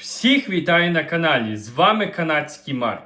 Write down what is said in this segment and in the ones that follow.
Всіх вітаю на каналі! З вами канадський Марк.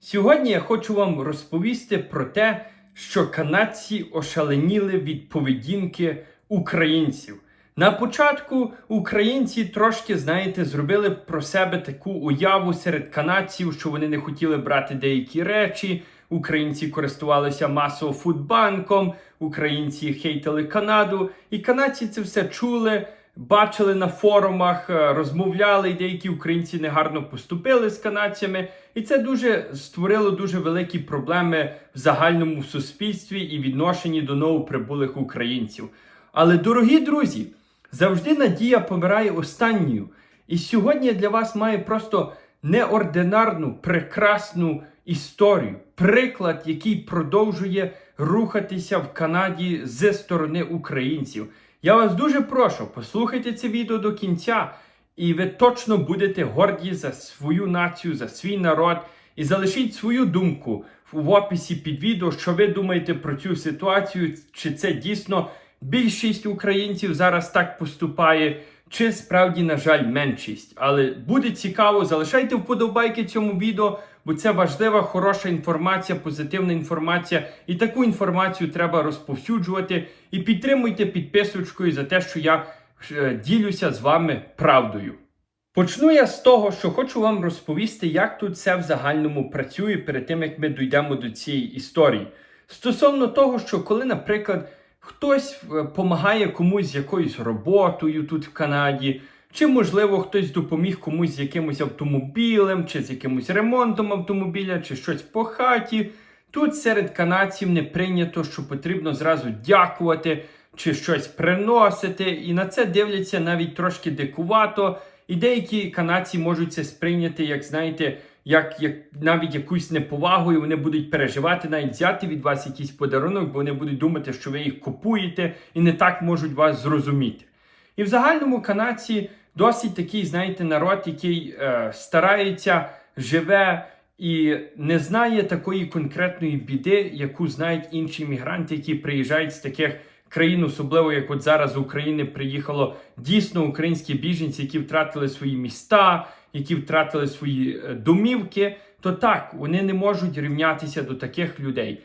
Сьогодні я хочу вам розповісти про те, що канадці ошаленіли від поведінки українців. На початку українці трошки, знаєте, зробили про себе таку уяву серед канадців, що вони не хотіли брати деякі речі. Українці користувалися масово фудбанком, українці хейтили Канаду, і канадці це все чули бачили на форумах, е, розмовляли, і деякі українці негарно поступили з канадцями. І це дуже створило дуже великі проблеми в загальному суспільстві і відношенні до новоприбулих українців. Але, дорогі друзі, завжди надія помирає останньою. І сьогодні я для вас маю просто неординарну, прекрасну історію, приклад, який продовжує рухатися в Канаді зі сторони українців. Я вас дуже прошу, послухайте це відео до кінця, і ви точно будете горді за свою націю, за свій народ. І залишіть свою думку в описі під відео, що ви думаєте про цю ситуацію, чи це дійсно більшість українців зараз так поступає, чи справді, на жаль, меншість. Але буде цікаво, залишайте вподобайки цьому відео, бо це важлива, хороша інформація, позитивна інформація. І таку інформацію треба розповсюджувати. І підтримуйте підписочкою за те, що я е, ділюся з вами правдою. Почну я з того, що хочу вам розповісти, як тут все в загальному працює перед тим, як ми дійдемо до цієї історії. Стосовно того, що коли, наприклад, хтось допомагає комусь з якоюсь роботою тут в Канаді, чи, можливо, хтось допоміг комусь з якимось автомобілем, чи з якимось ремонтом автомобіля, чи щось по хаті. Тут серед канадців не прийнято, що потрібно зразу дякувати чи щось приносити, і на це дивляться навіть трошки дикувато. І деякі канадці можуть це сприйняти, як знаєте, як, як навіть якусь неповагу, і вони будуть переживати, навіть взяти від вас якийсь подарунок, бо вони будуть думати, що ви їх купуєте, і не так можуть вас зрозуміти. І в загальному канадці досить такий, знаєте, народ, який е, старається, живе і не знає такої конкретної біди, яку знають інші мігранти, які приїжджають з таких країн, особливо як от зараз з України приїхало дійсно українські біженці, які втратили свої міста, які втратили свої е, домівки. То так вони не можуть рівнятися до таких людей.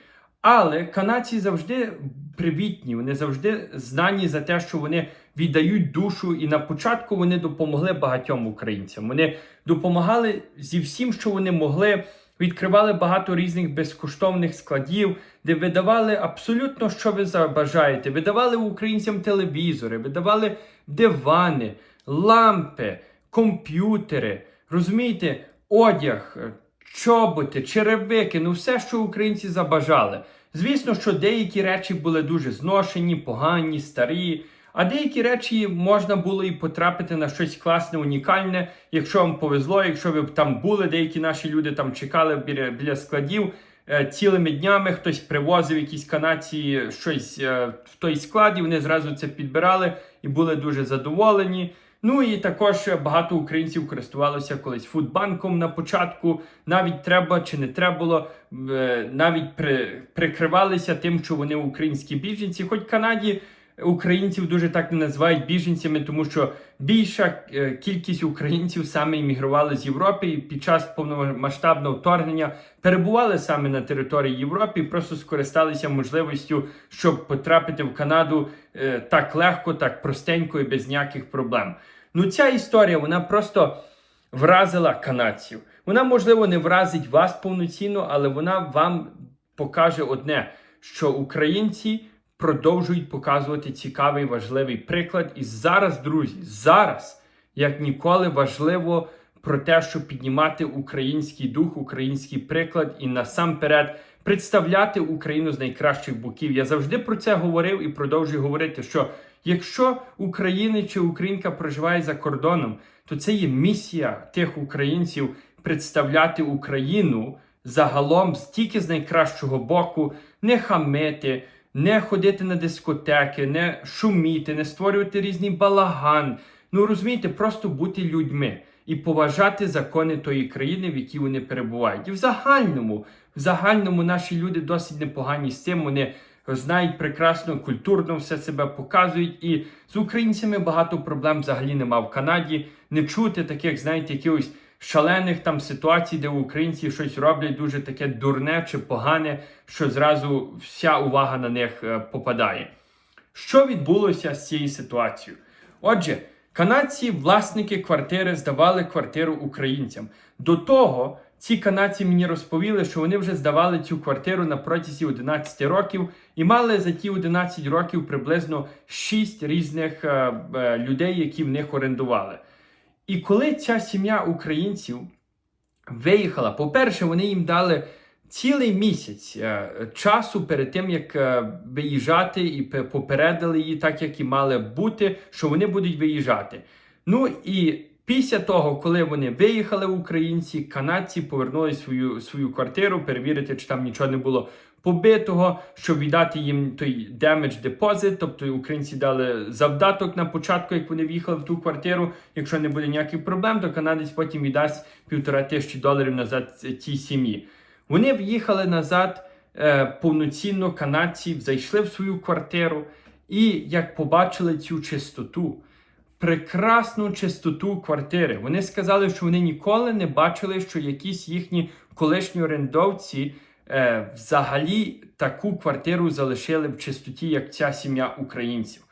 Але канадці завжди привітні, вони завжди знані за те, що вони віддають душу, і на початку вони допомогли багатьом українцям. Вони допомагали зі всім, що вони могли. Відкривали багато різних безкоштовних складів, де видавали абсолютно, що ви забажаєте. Видавали українцям телевізори, видавали дивани, лампи, комп'ютери, розумієте, одяг, чоботи, черевики, ну все, що українці забажали. Звісно, що деякі речі були дуже зношені, погані, старі. А деякі речі можна було і потрапити на щось класне, унікальне, якщо вам повезло, якщо ви там були, деякі наші люди там чекали біля, біля складів е, цілими днями, хтось привозив якісь канадці щось е, в той склад, і вони зразу це підбирали і були дуже задоволені. Ну і також багато українців користувалося колись фудбанком на початку. Навіть треба чи не треба було, е, навіть при, прикривалися тим, що вони українські біженці, хоч Канаді українців дуже так не називають біженцями, тому що більша е, кількість українців саме іммігрували з Європи і під час повномасштабного вторгнення перебували саме на території Європи, і просто скористалися можливістю, щоб потрапити в Канаду е, так легко, так простенько і без ніяких проблем. Ну ця історія вона просто вразила канадців. Вона, можливо, не вразить вас повноцінно, але вона вам покаже одне, що українці продовжують показувати цікавий важливий приклад. І зараз, друзі, зараз, як ніколи, важливо про те, щоб піднімати український дух, український приклад і насамперед представляти Україну з найкращих боків. Я завжди про це говорив і продовжую говорити, що якщо українець чи українка проживає за кордоном, то це є місія тих українців представляти Україну загалом тільки з найкращого боку, не хамити не ходити на дискотеки, не шуміти, не створювати різний балаган. Ну розумієте, просто бути людьми і поважати закони тої країни, в якій вони перебувають. І в загальному, в загальному наші люди досить непогані з цим. Вони знають прекрасно, культурно все себе показують. І з українцями багато проблем взагалі нема в Канаді. не чути таких, знаєте, якихось шалених там ситуацій, де українці щось роблять дуже таке дурне чи погане, що зразу вся увага на них е, попадає. Що відбулося з цією ситуацією? Отже, канадці, власники квартири, здавали квартиру українцям. До того ці канадці мені розповіли, що вони вже здавали цю квартиру на протязі 11 років і мали за ті 11 років приблизно 6 різних е, е, людей, які в них орендували. І коли ця сім'я українців виїхала, по-перше, вони їм дали цілий місяць е, часу перед тим, як е, виїжджати, і попередили її, так як і мали бути, що вони будуть виїжджати. Ну і після того, коли вони виїхали, українці, канадці повернули свою, свою квартиру, перевірити, чи там нічого не було побитого, щоб віддати їм той damage deposit, тобто українці дали завдаток на початку, як вони в'їхали в ту квартиру. Якщо не буде ніяких проблем, то канадець потім віддасть півтора тисячі доларів назад цій сім'ї. Вони в'їхали назад е, повноцінно канадці, зайшли в свою квартиру і як побачили цю чистоту, прекрасну чистоту квартири. Вони сказали, що вони ніколи не бачили, що якісь їхні колишні орендовці е, взагалі таку квартиру залишили в чистоті, як ця сім'я українців.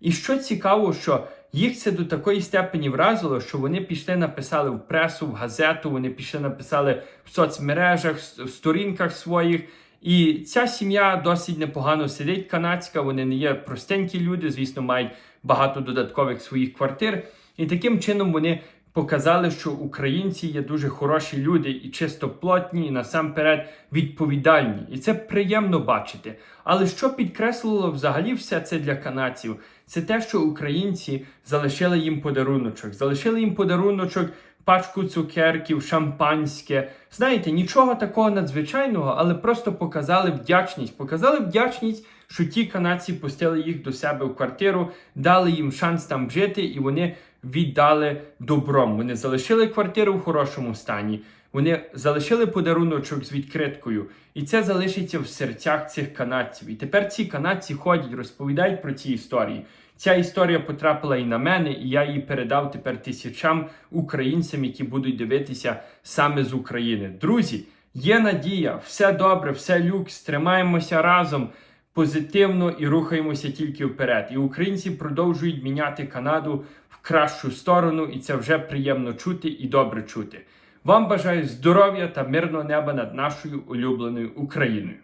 І що цікаво, що їх це до такої степені вразило, що вони пішли написали в пресу, в газету, вони пішли написали в соцмережах, в сторінках своїх. І ця сім'я досить непогано сидить, канадська. Вони не є простенькі люди, звісно, мають багато додаткових своїх квартир. І таким чином вони показали, що українці є дуже хороші люди і чистоплотні, і насамперед відповідальні. І це приємно бачити. Але що підкреслило взагалі все це для канадців? Це те, що українці залишили їм подаруночок, залишили їм подаруночок. Пачку цукерків, шампанське. Знаєте, нічого такого надзвичайного, але просто показали вдячність. Показали вдячність, що ті канадці пустили їх до себе в квартиру, дали їм шанс там жити, і вони віддали добром. Вони залишили квартиру в хорошому стані. Вони залишили подаруночок з відкриткою, і це залишиться в серцях цих канадців. І тепер ці канадці ходять, розповідають про ці історії. Ця історія потрапила і на мене, і я її передав тепер тисячам українцям, які будуть дивитися саме з України. Друзі, є надія, все добре, все люкс, тримаємося разом позитивно і рухаємося тільки вперед. І українці продовжують міняти Канаду в кращу сторону, і це вже приємно чути і добре чути. Вам бажаю здоров'я та мирного неба над нашою улюбленою Україною.